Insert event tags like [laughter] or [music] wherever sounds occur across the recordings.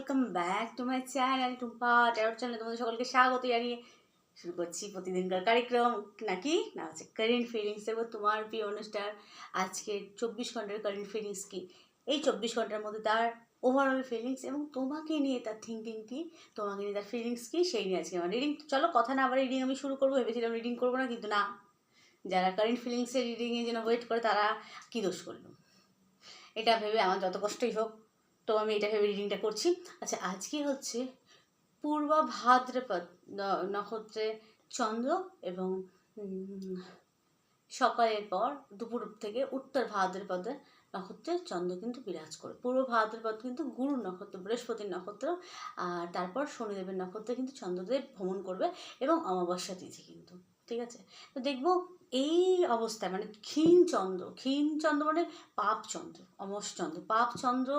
Welcome back to my channel Tumpa tarot চ্যানেলে তোমাদের সকলকে স্বাগত জানিয়ে শুরু করছি প্রতিদিনকার কার্যক্রম। নাকি? না, হচ্ছে কারেন্ট ফিলিংস এবং তোমার প্রিয় অনুষ্ঠান। আজকে চব্বিশ ঘণ্টার কারেন্ট ফিলিংস কি? এই চব্বিশ ঘণ্টার মধ্যে তার ওভারঅল ফিলিংস এবং তোমাকে নিয়ে তার থিঙ্কিং কি? তোমাকে নিয়ে তার ফিলিংস কি? সেই নিয়ে আজকে আমার রিডিং চলো কথা না আবার রিডিং আমি শুরু করব। ভেবেছিলাম রিডিং করব না, কিন্তু না। যারা কারেন্ট ফিলিংসের রিডিংয়ের জন্য ওয়েট করে, তারা কী দোষ করল? এটা ভেবে আমার যত কষ্টই হোক তো আমি এটা ভেবে রিডিংটা করছি। আচ্ছা আজকে হচ্ছে পূর্ব ভাদ্রপদ নক্ষত্রে চন্দ্র এবং সকালের পর দুপুর থেকে উত্তর ভাদ্রপদে নক্ষত্রে চন্দ্র কিন্তু বিরাজ করে। পূর্ব ভাদ্রপদ কিন্তু গুরু নক্ষত্র, বৃহস্পতির নক্ষত্র, আর তারপর শনিদেবের নক্ষত্রে কিন্তু চন্দ্রদেব ভ্রমণ করবে এবং অমাবস্যা তিথি কিন্তু, ঠিক আছে? তো দেখব এই অবস্থায় মানে ক্ষীণ চন্দ্র ক্ষীণ চন্দ্র মানে পাপ চন্দ্র অমস চন্দ্র। পাপ চন্দ্র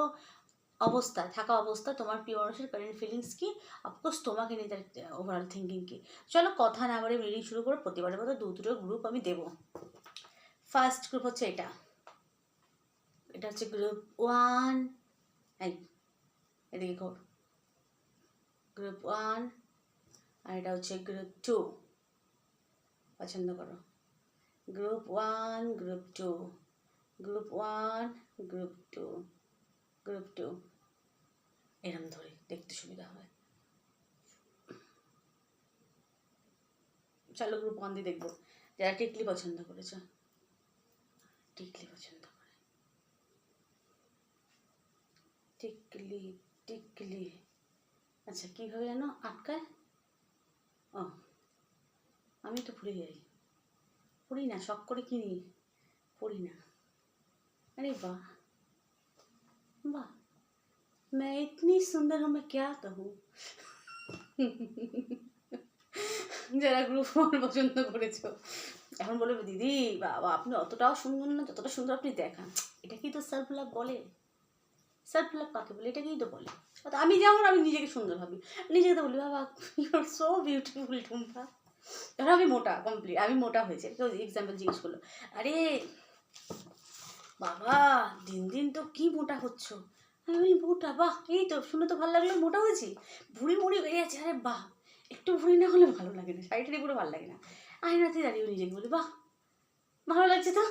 অবস্থায়, থাকা অবস্থা তোমার প্রিয় মানুষের কারেন্ট ফিলিংস কি? অফকোর্স তোমাকে নিয়ে তার ওভারঅল থিঙ্কিং কি। চলো কথা না বলে রিডিং শুরু করো, প্রতিবারের মতো দু, দুটো গ্রুপ আমি দেবো। ফার্স্ট গ্রুপ হচ্ছে এটা। এটা হচ্ছে গ্রুপ ওয়ান এই, এদিকে ঘোর। গ্রুপ ওয়ান আর এটা হচ্ছে গ্রুপ টু পছন্দ করো। Group one group two group one group two group two এরম ধরে দেখতে সুবিধা হবে চলো গ্রুপ ওয়ান দিয়ে দেখব, যারা টিকলি পছন্দ করেছে। টিকলি পছন্দ করে। টিকলি টিকলি। আচ্ছা কীভাবে যেন আটকায়? ও, আমি তো ভুলে যাই পড়ি না, শখ করে কিনি। পড়ি না। আরে বাহ বাহ। मैं इतनी सुंदर हूँ मैं क्या कहूँ যারা গ্রুপ ওয়ান পছন্দ করেছো এখন বলবে দিদি বাবা আপনি অতটাও সুন্দর না যতটা সুন্দর আপনি দেখান এটা কি তো সেলফ লাভ বলে সেলফ লাভ কাকে বলে এটাকেই তো বলে অর্থাৎ আমি যেমন আমি নিজেকে সুন্দর ভাবি নিজেকে তো বলি বাবা ইউর সো বিউটিফুল টুম্পা ধরো আমি মোটা কমপ্লিট আমি মোটা হয়েছে কেউ এক্সাম্পল জিজ্ঞেস করলো আরে বাবা দিন দিন তো কি মোটা হচ্ছ আমি বলি বাহ, এই তো শুনে তো ভালো লাগল, মোটা হয়েছি। ভুড়ি মুড়ি হয়ে গেছে আরে বাহ, একটু ভুড়ি না হলে ভালো লাগে না শাড়িটারি পুরো ভালো লাগে না। আয়নাতে দাঁড়িয়ে নিজেকে বলি, বাহ, ভালো লাগছে তো?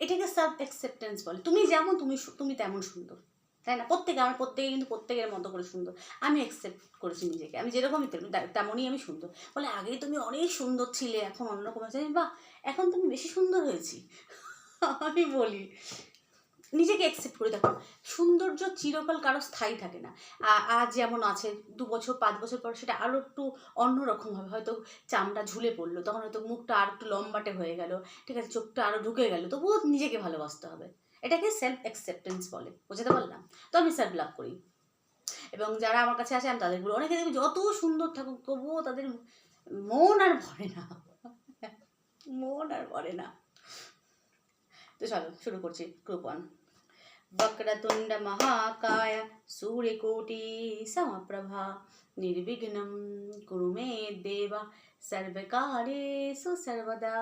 এটাকে সেলফ অ্যাকসেপ্টেন্স বলে। তুমি যেমন, তুমি তুমি তেমন সুন্দর। তাই না? প্রত্যেকে, আমার প্রত্যেকে কিন্তু প্রত্যেকের মতো করে সুন্দর। আমি অ্যাকসেপ্ট করেছি নিজেকে। আমি যেরকমই তেমন- তেমনই আমি সুন্দর। বলে, আগেই তুমি অনেক সুন্দর ছিলে, এখন অন্যরকম আছে বাহ, এখন তুমি বেশি সুন্দর হয়েছি। আমি বলি নিজেকে অ্যাকসেপ্ট করে। দেখো, সৌন্দর্য চিরকাল কারও স্থায়ী থাকে না। আজ যেমন আছে, দু বছর, পাঁচ বছর পর সেটা আরও একটু অন্যরকম হবে। হয়তো চামড়া ঝুলে পড়ল, তখন হয়তো মুখটা আর একটু লম্বাটে হয়ে গেল, ঠিক আছে, চোখটা আরও ঢুকে গেল, তবুও নিজেকে ভালোবাসতে হবে। এটাকে সেলফ অ্যাকসেপ্টেন্স বলে, বুঝতে পারলাম? তো আমি সেলফ লাভ করি। এবং যারা আমার কাছে আসে, আমি তাদের বলি অনেকে দেখবি যত সুন্দর থাকুক, তবুও তাদের মন আর ভরে না। মন আর ভরে না। তো চলো শুরু করছি গ্রুপ ওয়ান वक्रतुण्ड महाकाय सूर्यकोटि समप्रभा निर्विघ्नं कुरु मे देव सर्वकार्येषु सर्वदा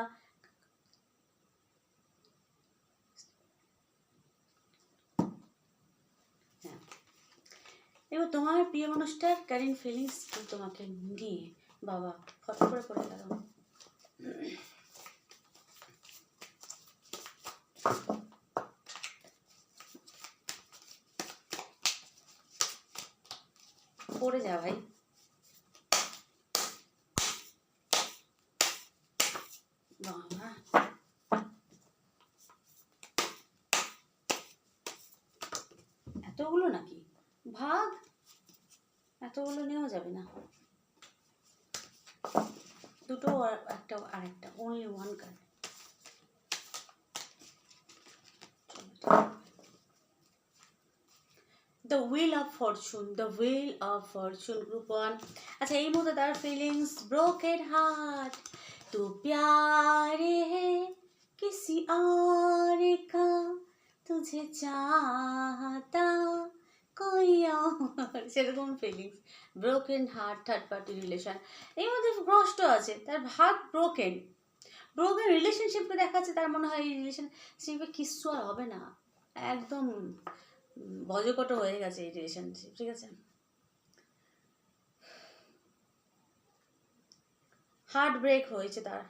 হ্যাঁ। এবার তোমার প্রিয় মানুষটার কারেন্ট ফিলিংস কি তোমাকে নিয়ে বাবা ফটো করে পড়ে গেল পড়ে যা ভাই। বাবা। এতগুলো নাকি? ভাগ। এতগুলো নেওয়া যাবে না। দুটো আর একটা আর একটা only one card the wheel of fortune the wheel of fortune group one আচ্ছা এই মুহূর্তে তার ফিলিংস ব্রোকেন হার্ট তো প্যারে হে কিসি আরে কা তুঝে চাহাতা কই আর সেরকম feelings broken heart third party relation এই মধ্যে ভ্রষ্ট আছে, তার ভাত ব্রোকেন ব্রোকেন রিলেশনশিপকে দেখাচ্ছে, তার মনে হয় এই রিলেশনশিপে কিচ্ছু আর হবে না। একদম ভজকট হয়ে গেছে এই রিলেশনশিপ ঠিক আছে? হার্ট ব্রেক হয়েছে তার।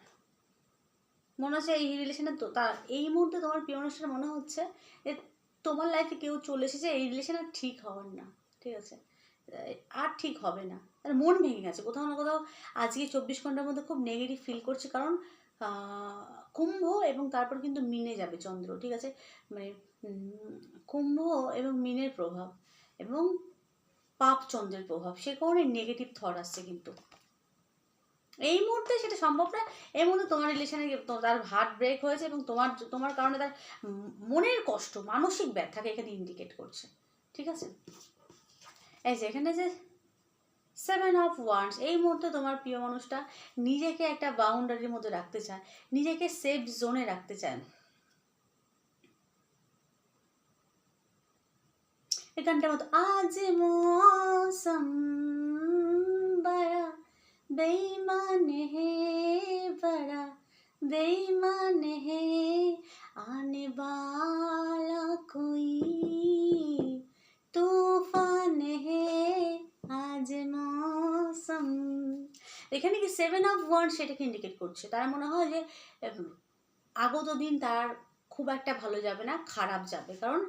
মনে হচ্ছে এই রিলেশনে তো তার, এই মুহূর্তে তোমার প্রিয় অনুষ্ঠানে মনে হচ্ছে যে তোমার লাইফে কেউ চলে এসেছে, এই রিলেশন আর ঠিক হওয়ার না, ঠিক আছে? আর ঠিক হবে না। তার মন ভেঙে গেছে, কোথাও না কোথাও আজকে চব্বিশ ঘণ্টার মধ্যে খুব নেগেটিভ ফিল করছে, কারণ কুম্ভ এবং তারপর কিন্তু মিনে যাবে চন্দ্র, ঠিক আছে? মানে কুম্ভ এবং মিনের প্রভাব এবং পাপ চন্দ্রের প্রভাব, সে কারণে নেগেটিভ থট আসছে কিন্তু। এই মুহূর্তে সেটা সম্ভব না। এই মুহূর্তে তোমার রিলেশনে তার হার্ট ব্রেক হয়েছে এবং তোমার তোমার কারণে তার মনের কষ্ট, মানসিক ব্যথাকে এখানে ইন্ডিকেট করছে। ঠিক আছে? এই যে এখানে যে সেভেন অফ ওয়ান্স এই মুহূর্তে তোমার প্রিয় মানুষটা নিজেকে একটা বাউন্ডারির মধ্যে রাখতে চায়, নিজেকে সেফ জোনে রাখতে চায়। এই গানটার মতো, আজ মৌসম বড়া বেইমান হে বড়া বেইমান হে, আনে বালা কই, তুফান হে, আজ মৌসম। এখানে কি সেভেন অফ ওয়ান সেটাকে ইন্ডিকেট করছে? তার মনে হয় যে আগত দিন তার খুব একটা ভালো যাবে না, খারাপ যাবে। কারণ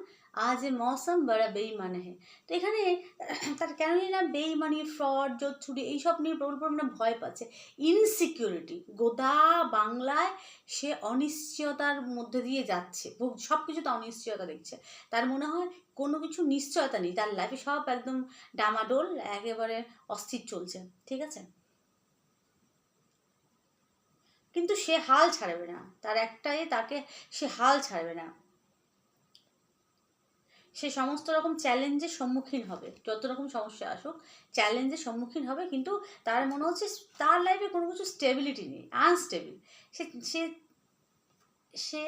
আজ এ মৌসম বড়া বেইমানে হে। তো এখানে [clears throat] তার কেন না বেইমানি ফ্রড জোচ্ছুরি এইসব নিয়ে প্রবল পরিমাণে ভয় পাচ্ছে। ইনসিকিউরিটি গোদা বাংলায় সে অনিশ্চয়তার মধ্যে দিয়ে যাচ্ছে। সব কিছুতে অনিশ্চয়তা দেখছে। তার মনে হয় কোনো কিছু নিশ্চয়তা নেই। তার লাইফে সব একদম ডামাডোল, একেবারে অস্থির চলছে। ঠিক আছে? কিন্তু সে হাল ছাড়বে না। তার একটাই, তাকে সে হাল ছাড়বে না। সে সমস্ত রকম চ্যালেঞ্জের সম্মুখীন হবে। যত রকম সমস্যা আসুক চ্যালেঞ্জের সম্মুখীন হবে, কিন্তু তার মনে হচ্ছে তার লাইফে কোনো কিছু স্টেবিলিটি নেই আনস্টেবল সে সে সে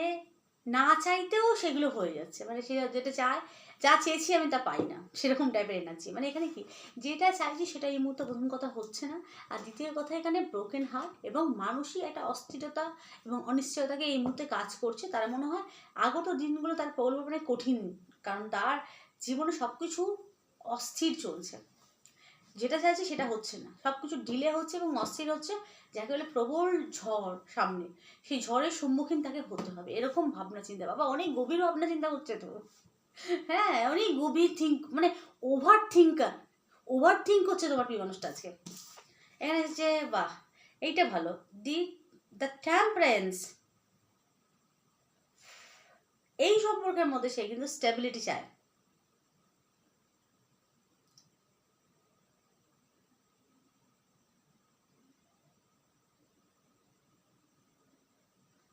না চাইতেও সেগুলো হয়ে যাচ্ছে। মানে সে যেটা চায়, যা চেয়েছি আমি তা পাই না। সেরকম টাইপের এনার্জি মানে এখানে কি? যেটা চাইছি সেটা এই মুহূর্তে প্রথম কথা হচ্ছে না। আর দ্বিতীয় কথা, এখানে ব্রোকেন হার্ট এবং মানসিক একটা অস্থিরতা এবং অনিশ্চয়তাকে এই মুহূর্তে কাজ করছে। তার মনে হয় আগত দিনগুলো তার প্রবলভাবে কঠিন কারণ তার জীবনে সব কিছু অস্থির চলছে। যেটা চাইছে সেটা হচ্ছে না। সব কিছু ডিলে হচ্ছে এবং অস্থির হচ্ছে, যাকে বলে প্রবল ঝড় সামনে। সেই ঝড়ের সম্মুখীন তাকে হতে হবে। এরকম ভাবনা চিন্তা। বাবা, অনেক গভীর ভাবনা চিন্তা করছে তো। হ্যাঁ অনেক গভীর থিঙ্ক মানে ওভার থিঙ্কার ওভার থিঙ্ক করছে তোমার প্রিয় মানুষটা আজকে। এখানে হচ্ছে বাহ, এইটা ভালো। দি দ্য ট্যাম্পারেন্স এই সম্পর্কের মধ্যে সে কিন্তু স্টেবিলিটি চায়।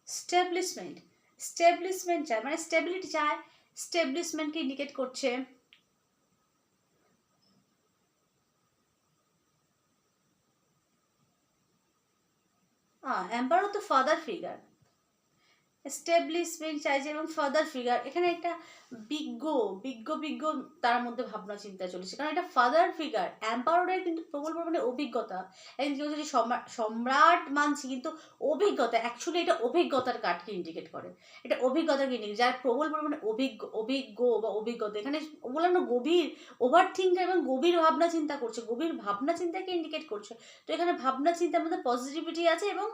স্টেবলিশমেন্ট স্টেবলিশমেন্ট চায় মানে স্টেবিলিটি চায় স্টেবলিশমেন্টকে ইন্ডিকেট করছে। হ্যাঁ এম্পারও তো ফাদার ফিগার এস্টাবলিশমেন্ট চাইছে এবং ফাদার ফিগার এখানে একটা বিজ্ঞ বিজ্ঞ বিজ্ঞ তার মধ্যে ভাবনা, চিন্তা চলেছে। কারণ এটা ফাদার ফিগার অ্যাম্পায়ারের কিন্তু প্রবল পরিমাণে অভিজ্ঞতা। কেউ যদি সম্রা- সম্রাট মানছি কিন্তু অভিজ্ঞতা অ্যাকচুয়ালি এটা অভিজ্ঞতার কার্ডকে ইন্ডিকেট করে। এটা অভিজ্ঞতাকে ইন্ডিকেট যার প্রবল পরিমাণে অভিজ্ঞ অভিজ্ঞ বা অভিজ্ঞতা। এখানে বললাম গভীর ওভার থিঙ্কার এবং গভীর ভাবনা, চিন্তা করছে। গভীর ভাবনা, চিন্তাকে ইন্ডিকেট করছে। তো এখানে ভাবনা, চিন্তার মধ্যে পজিটিভিটি আছে এবং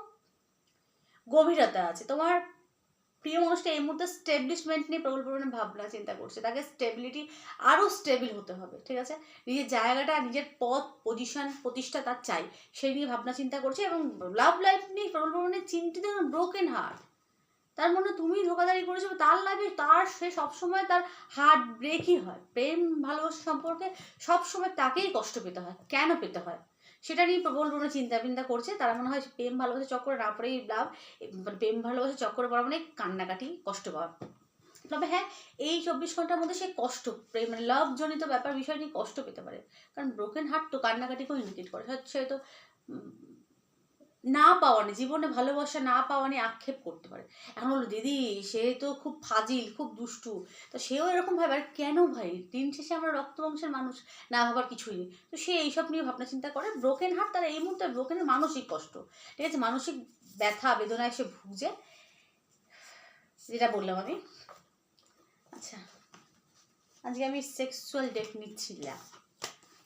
গভীরতা আছে। তোমার প্রিয় মানুষটা এই মুহূর্তে স্টেবলিশমেন্ট নিয়ে প্রবল পরিমাণে ভাবনা, চিন্তা করছে। তাকে স্টেবিলিটি আরও স্টেবিল হতে হবে, ঠিক আছে? নিজের জায়গাটা, নিজের পথ পজিশন প্রতিষ্ঠা তার চাই। সেই নিয়ে ভাবনা, চিন্তা করছে এবং লাভ লাইফ নিয়ে প্রবল পরিমাণে চিন্তিত ব্রোকেন হার্ট তার মনে তুমি ধোকাধারি করেছ, তার লাইফে তার, সে সবসময় তার হার্ট ব্রেকই হয়। প্রেম, ভালোবাসা সম্পর্কে সবসময় তাকেই কষ্ট পেতে হয়। কেন পেতে হয়? সেটা নিয়ে প্রবল কোনো চিন্তা চিন্তা করছে। তারা মনে হয় প্রেম ভালোবাসা চক্করে না পড়েই লাভ। মানে প্রেম ভালোবাসা চক্করে পড়া মানে কান্নাকাটি কষ্ট পাওয়া। তবে হ্যাঁ এই চব্বিশ ঘণ্টার মধ্যে সে কষ্ট প্রেম মানে লাভজনিত ব্যাপার বিষয় নিয়ে কষ্ট পেতে পারে। কারণ ব্রোকেন হার্ট তো কান্নাকাটিকেও ইন্ডিকেট করে। সে তো উম, না পাওয়া নিয়ে জীবনে ভালোবাসা না পাওয়া নিয়ে আক্ষেপ করতে পারে। এখন বলো, দিদি, সে তো খুব ফাজিল, খুব দুষ্টু। তো সেও এরকম ভাবে, আর কেন ভাই? দিন শেষে আমরা রক্ত বংশের মানুষ, না ভাবার কিছুই নেই। তো সে এইসব নিয়ে ভাবনা চিন্তা করে। ব্রোকেন হার্ট তার এই মুহূর্তে ব্রোকেনের মানসিক কষ্ট। ঠিক আছে? মানসিক ব্যথা, বেদনায় সে ভুগছে। যেটা বললাম আমি। আচ্ছা। আজকে আমি সেক্সুয়াল ডেপ নিচ্ছিলাম।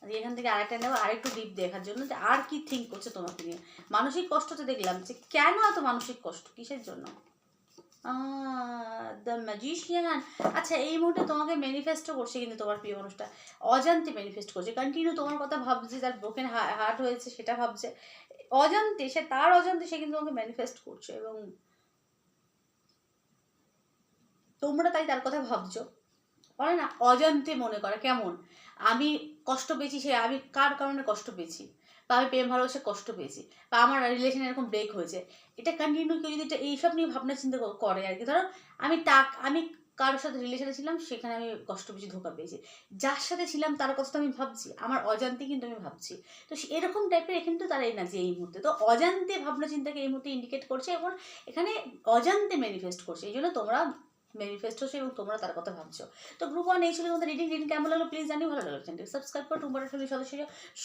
এখান থেকে আরেকটা নেব, আরেকটু ডিপ দেখার জন্য যে আর কি থিঙ্ক করছে তোমাকে নিয়ে। মানসিক কষ্টতে দেখলাম যে কেন এত মানসিক কষ্ট? কিসের জন্য? আচ্ছা এই মুহূর্তে তোমাকে ম্যানিফেস্টও করছে কিন্তু তোমার প্রিয় মানুষটা। অজান্তে ম্যানিফেস্ট করছে। কন্টিনিউ তোমার কথা ভাবছে তার ব্রোকেন হার্ট হয়েছে, সেটা ভাবছে। অজান্তে, সে তার অজান্তে সে কিন্তু তোমাকে ম্যানিফেস্ট করছে এবং তোমরা তাই তার কথা ভাবছ। বলে না, অজান্তে মনে করা। কেমন? আমি কষ্ট পেয়েছি, সে আমি কার কারণে কষ্ট পেয়েছি? বা আমি প্রেম ভালোবাসে কষ্ট পেয়েছি? বা আমার রিলেশন এরকম ব্রেক হয়েছে? এটা কন্টিনিউ কেউ যদি এটা এইসব নিয়ে ভাবনা চিন্তা করে আর কি। ধরো, আমি টাক আমি কারোর সাথে রিলেশনে ছিলাম, সেখানে আমি কষ্ট পেয়েছি, ধোকা পেয়েছি। যার সাথে ছিলাম, তার কথা তো আমি ভাবছি। আমার অজান্তে কিন্তু আমি ভাবছি। তো এরকম টাইপের কিন্তু তারা এনার্জি এই মুহূর্তে। তো অজান্তে ভাবনা চিন্তাকে এই মুহূর্তে ইন্ডিকেট করছে এবং এখানে অজান্তে ম্যানিফেস্ট করছে। এই জন্য তোমরা ম্যানিফেস্ট হচ্ছে এবং তোমরা তার কথা ভাবছ। তো গ্রুপ ওয়ান এই ছিল তোমাদের রিডিং রিডিং কেমন লাগল প্লিজ জানি ভালো লাগল। চ্যানেলটি সাবস্ক্রাইব করো টুম্বার ফ্যামিলির সদস্য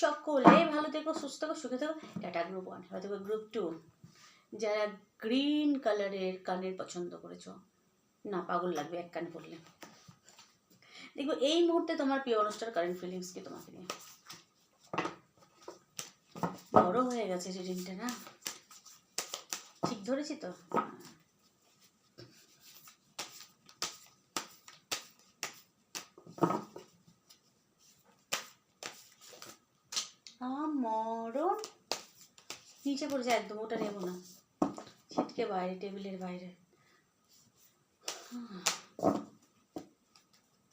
সকলে ভালো থেকো, সুস্থ থেকো, সুখে থেকো। টাটা গ্রুপ ওয়ান থেকো গ্রুপ টু যারা গ্রিন কালারের কানের পছন্দ করেছ, না পাগল লাগবে এক কান পড়লে। দেখো এই মুহূর্তে তোমার প্রিয় অনুষ্ঠান কারেন্ট ফিলিংস কি তোমাকে নিয়ে? বড় হয়ে গেছে রিডিংটা না? ঠিক ধরেছি তো? মরণ নিচে পড়েছে একদম, ওটা নেব না। ছিটকে বাইরে, টেবিলের বাইরে।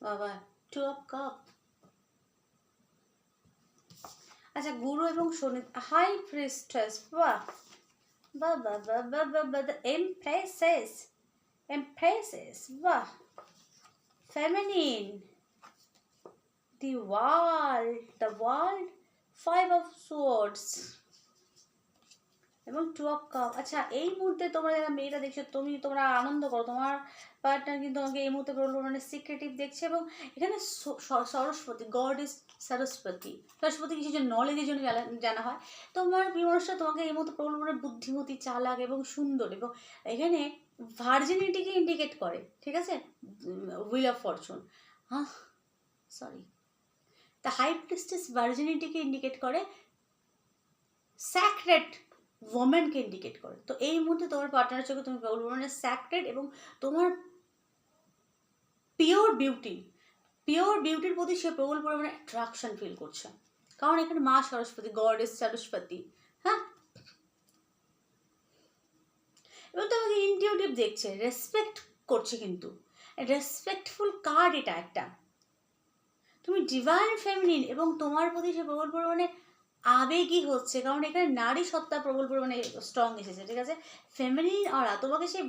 বাবা টু অফ কাপ। আচ্ছা গুরু এবং শনি হাই প্রিস্টেস বাহ। বাহ বাহ বাহ বাহ the the world the world five of swords. এবং টু অফ কাপ আচ্ছা এই মুহূর্তে তোমরা যারা মেয়েটা দেখছ, তুমি তোমরা আনন্দ করো। তোমার পার্টনার কিন্তু তোমাকে এই মুহূর্তে বলব মানে সিক্রেটিভ দেখছে এবং এখানে সরস্বতী গড ইজ সরস্বতী সরস্বতী কিছু যে নলেজের জন্য জানা- হয়। তোমার প্রিয় তোমাকে এই মুহূর্তে প্রবল মানে বুদ্ধিমতী, চালাক এবং সুন্দর এবং এখানে ভার্জিনিটিকে ইন্ডিকেট করে, ঠিক আছে? উইল অফ ফরচুন হ্যাঁ সরি দ্য হাই প্রিস্টেস ভার্জিনিটিকে ইন্ডিকেট করে স্যাক্রেড ওমেনকে ইন্ডিকেট করে। তো এই মুহূর্তে তোমার পার্টনারের চোখে তুমি বলব মানে স্যাক্রেড এবং তোমার পিওর বিউটি পিওর বিউটির প্রতি সে প্রবল পরিমাণে অ্যাট্রাকশন ফিল করছে। কারণ এখানে মা সরস্বতী গড ইজ সরস্বতী হ্যাঁ? এবং তোমাকে ইনটিউটিভ দেখছে রেসপেক্ট করছে কিন্তু। রেসপেক্টফুল কার্ড এটা একটা। তুমি ডিভাইন ফেমিনিন এবং তোমার প্রতি সে প্রবল পরিমাণে আবেগই হচ্ছে, কারণ এখানে নারী সত্তা প্রবল পরিমাণে স্ট্রং এসেছে, ঠিক আছে? ফেমিনিন অরা তোমাকে সে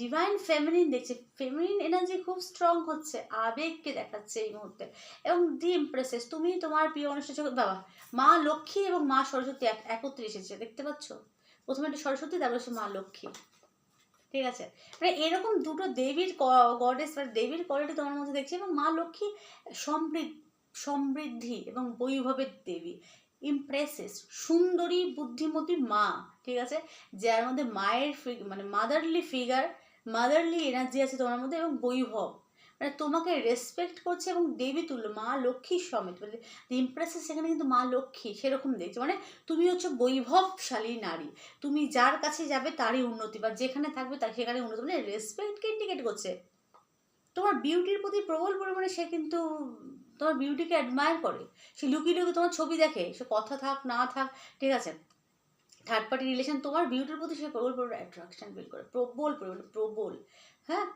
ডিভাইন ফেমিনিন দেখছে ফেমিনিন এনার্জি খুব স্ট্রং হচ্ছে, আবেগকে দেখাচ্ছে এই মুহূর্তে। এবং দি ইমপ্রেসেস তুমি তোমার প্রিয় অনুষ্ঠান বাবা, মা লক্ষ্মী এবং মা সরস্বতী এক, একত্রে এসেছে, দেখতে পাচ্ছ? প্রথমে একটা সরস্বতী, তারপরে হচ্ছে মা লক্ষ্মী। ঠিক আছে? মানে এরকম দুটো দেবীর গডেস বা দেবীর কোয়ালিটি তোমার মধ্যে দেখছি এবং মা লক্ষ্মী সমৃদ্ধ সমৃদ্ধি এবং বৈভবের দেবী। ইমপ্রেসেস সুন্দরী, বুদ্ধিমতী মা, ঠিক আছে? যার মধ্যে মায়ের মানে মাদারলি ফিগার মাদারলি এনার্জি আছে তোমার মধ্যে এবং বৈভব। মানে তোমাকে রেসপেক্ট করছে এবং দেবী তুল্য, মা লক্ষ্মীর সমেত। মানে ইমপ্রেসেস সেখানে কিন্তু মা লক্ষ্মী সেরকম দেখছে। মানে তুমি হচ্ছে বৈভবশালী নারী। তুমি যার কাছে যাবে তারই উন্নতি বা যেখানে থাকবে তার সেখানে উন্নতি। মানে রেসপেক্টকে ইন্ডিকেট করছে। তোমার বিউটির প্রতি প্রবল পরিমাণে সে কিন্তু তোমার বিউটিকে অ্যাডমায়ার করে। সে লুকিয়ে লুকিয়ে তোমার ছবি দেখে। সে কথা থাক, না থাক, ঠিক আছে? থার্ড পার্টি রিলেশন তোমার বিউটির প্রতি সে প্রবল পরিমাণে অ্যাট্রাকশন ফিল করে। প্রবল পরিমাণে প্রবল। হ্যাঁ?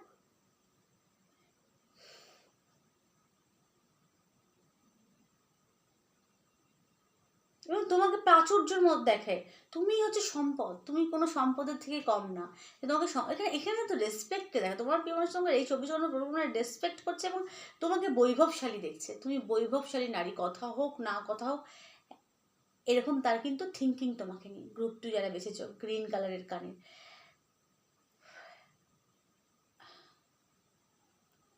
এবং তোমাকে প্রাচুর্যের মধ্যে দেখে তুমি হচ্ছে সম্পদ, তুমি কোনো সম্পদের থেকে কম না। তোমাকে এখানে এখানে তো রেসপেক্টে দেখে তোমার প্রিয় মানুষের সঙ্গে এই চব্বিশ ঘণ্টা পরিমাণে রেসপেক্ট করছে এবং তোমাকে বৈভবশালী দেখছে। তুমি বৈভবশালী নারী, কথা হোক, না কথা হোক, এরকম তার কিন্তু থিঙ্কিং তোমাকে নিয়ে। গ্রুপ টু যারা বেছেছ গ্রিন কালারের কানে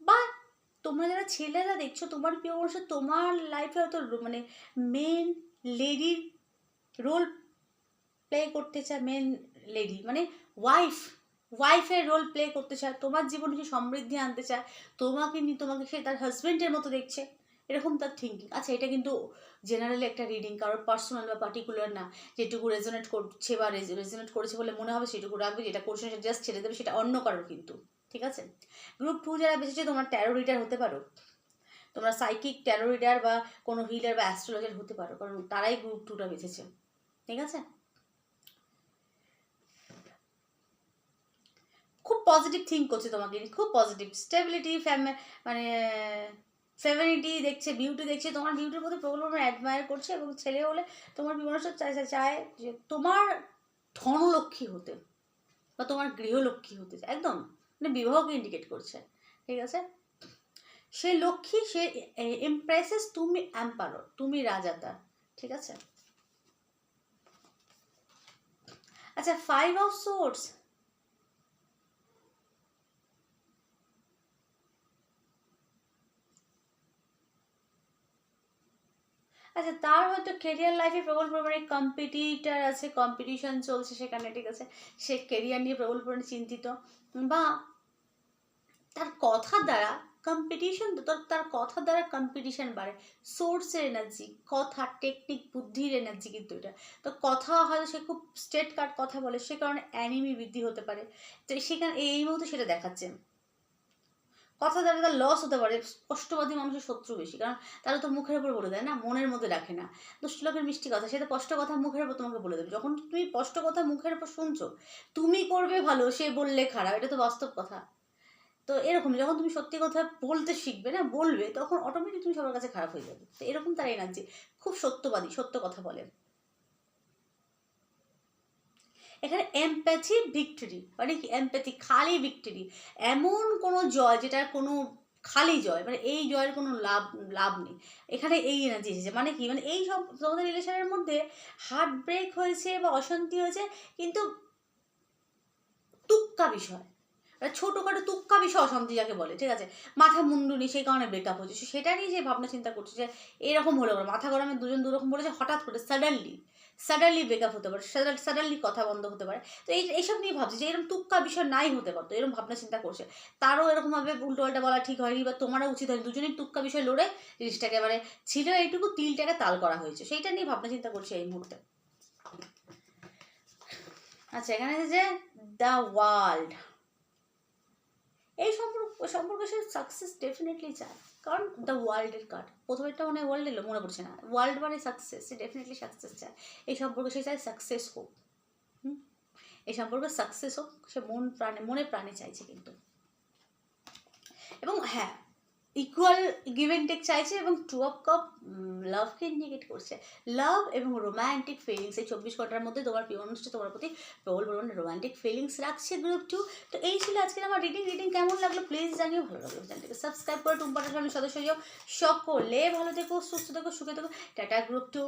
বা তোমরা যারা ছেলেরা দেখছ, তোমার প্রিয় মানুষ তোমার লাইফে হয়তো মানে মেন লেডির রোল প্লে করতে চায় মেন লেডি মানে ওয়াইফ ওয়াইফের রোল প্লে করতে চায়, তোমার জীবনে সে সমৃদ্ধি আনতে চায়, তোমাকে নিয়ে তোমাকে সে তার হাজবেন্ডের মতো দেখছে, এরকম তার থিঙ্কিং আচ্ছা এটা কিন্তু জেনারেলি একটা রিডিং কারোর পার্সোনাল বা পার্টিকুলার না, যেটুকু রেজোনেট করছে বা রেজোনেট করেছে বলে মনে হবে, সেটুকু রাখবে, যেটা করছে সেটা জাস্ট ছেড়ে দেবে, সেটা অন্য কারোর কিন্তু, ঠিক আছে? গ্রুপ টু যারা বেঁচেছে, তোমার ট্যারো রিডার হতে পারো। তোমরা সাইকিক ট্যারো রিডার বা কোনো হিলার বা অ্যাস্ট্রোলজার হতে পারো, কারণ তারাই গ্রুপ টুটা বেঁচেছে ঠিক আছে? খুব পজিটিভ থিঙ্ক করছে তোমাকে, খুব পজিটিভ স্টেবিলিটি মানে সেভেনিটি দেখছে বিউটি দেখছে, তোমার বিউটির প্রতি প্রবল অ্যাডমায়ার করছে এবং ছেলে হলে তোমার বিমর্ষ চায়, চায়- যে তোমার ধনলক্ষ্মী হতে বা তোমার গৃহলক্ষ্মী হতে একদম। মানে বিবাহকে ইন্ডিকেট করছে। ঠিক আছে? সে লক্ষ্মী, সে ইমপ্রেসেস তুমি অ্যাম্পারো তুমি রাজাতা ঠিক আছে? আচ্ছা ফাইভ অফ সোর্স আচ্ছা তার হয়তো কেরিয়ার লাইফে প্রবল পরিমাণে কম্পিটিটার আছে কম্পিটিশন চলছে সেখানে, ঠিক আছে? সে কেরিয়ার নিয়ে প্রবল পরিমাণে চিন্তিত, বা তার কথা দ্বারা কম্পিটিশন তার তার কথা দ্বারা কম্পিটিশন বাড়ে। সোর্সের এনার্জি কথা টেকনিক বুদ্ধির এনার্জি কিন্তু এটা। তো কথা হয়তো সে খুব স্ট্রেট কাট কথা বলে, সে কারণে অ্যানিমি বৃদ্ধি হতে পারে। তো সেখানে, এই মুহূর্তে সেটা দেখাচ্ছে। কথা দ্বারা তার লস হতে পারে স্পষ্টবাদী মানুষের শত্রু বেশি, কারণ তারা তো মুখের উপর বলে দেয় না, মনের মধ্যে রাখে না। দুষ্ট লোকের মিষ্টি কথা সেটা স্পষ্ট কথা মুখের উপর তোমাকে বলে দেবে। যখন তুমি স্পষ্ট কথা মুখের উপর শুনছো, তুমি করবে ভালো, সে বললে খারাপ, এটা তো বাস্তব কথা। তো এরকম যখন তুমি সত্যি কথা বলতে শিখবে, না, বলবে, তখন অটোমেটিক তুমি সবার কাছে খারাপ হয়ে যাবে। তো এরকম তার এনার্জি খুব সত্যবাদী, সত্য কথা বলে এখানে এমপ্যাথি ভিক্টরি মানে কি? এমপ্যাথি খালি ভিক্টরি এমন কোনো জয় যেটা কোনো খালি জয় মানে এই জয়ের কোনো লাভ লাভ নেই। এখানে এই এনার্জি এসেছে মানে কি? মানে এই সব তোমাদের রিলেশনের মধ্যে হার্ট ব্রেক হয়েছে বা অশান্তি হয়েছে, কিন্তু তুক্কা বিষয়। ছোটোখাটো তুক্কা বিষয় অশান্তি যাকে বলে, ঠিক আছে? মাথা মুন্ডুনি, সেই কারণে ব্রেকআপ হচ্ছে সেটা নিয়ে যে ভাবনা চিন্তা করছে যে এরকম হলো মাথা গরমে দুজন দুরকম বলেছে, হঠাৎ করে সাডেনলি সাডেনলি ব্রেকআপ হতে পারে সাডেনলি কথা বন্ধ হতে পারে। তো এই, এইসব নিয়ে ভাবছি যে এরকম তুক্কা বিষয় নাই হতে পারতো এরকম ভাবনা চিন্তা করছে। তারও এরকমভাবে উল্টো পাল্টা বলা ঠিক হয়নি, বা তোমারও উচিত হয়নি। দুজনেই তুক্কা বিষয় লড়ে জিনিসটাকে এবারে ছিল এইটুকু তিলটাকে তাল করা হয়েছে। সেইটা নিয়ে ভাবনা চিন্তা করছে এই মুহূর্তে। আচ্ছা এখানে আছে যে দ্য ওয়ার্ল্ড এই সম্পর্ক সম্পর্কে সে সাকসেস ডেফিনেটলি চায়। কারণ দ্য ওয়ার্ল্ডের কার্ড প্রথমেরটা মনে হয় ওয়ার্ল্ড এলো, মনে পড়ছে না। ওয়ার্ল্ড মানে সাকসেস সে ডেফিনেটলি সাকসেস চায়। এই সম্পর্কে সে চায় সাকসেস হোক। হুম? এই সম্পর্কে সাকসেস হোক, সে মন প্রাণে, মনে প্রাণে চাইছে কিন্তু। এবং হ্যাঁ ইকুয়াল গিভ অ্যান্ড টেক চাইছে এবং টু অফ কাপ লাভকে ইন্ডিকেট করছে। লাভ এবং রোম্যান্টিক ফিলিংস এই চব্বিশ ঘণ্টার মধ্যে তোমার প্রিয় মানুষটা তোমার প্রতি প্রবল প্রবল রোম্যান্টিক ফিলিংস রাখছে গ্রুপ টু তো এই ছিল আজকের আমার রিডিং রিডিং কেমন লাগল প্লিজ জানিও, ভালো লাগল চ্যানেলটিকে সাবস্ক্রাইব করে, টুম্পাটার ফ্যামিলির সদস্য সকলে ভালো থেকো, সুস্থ থেকো, সুখে থেকো। Tata group two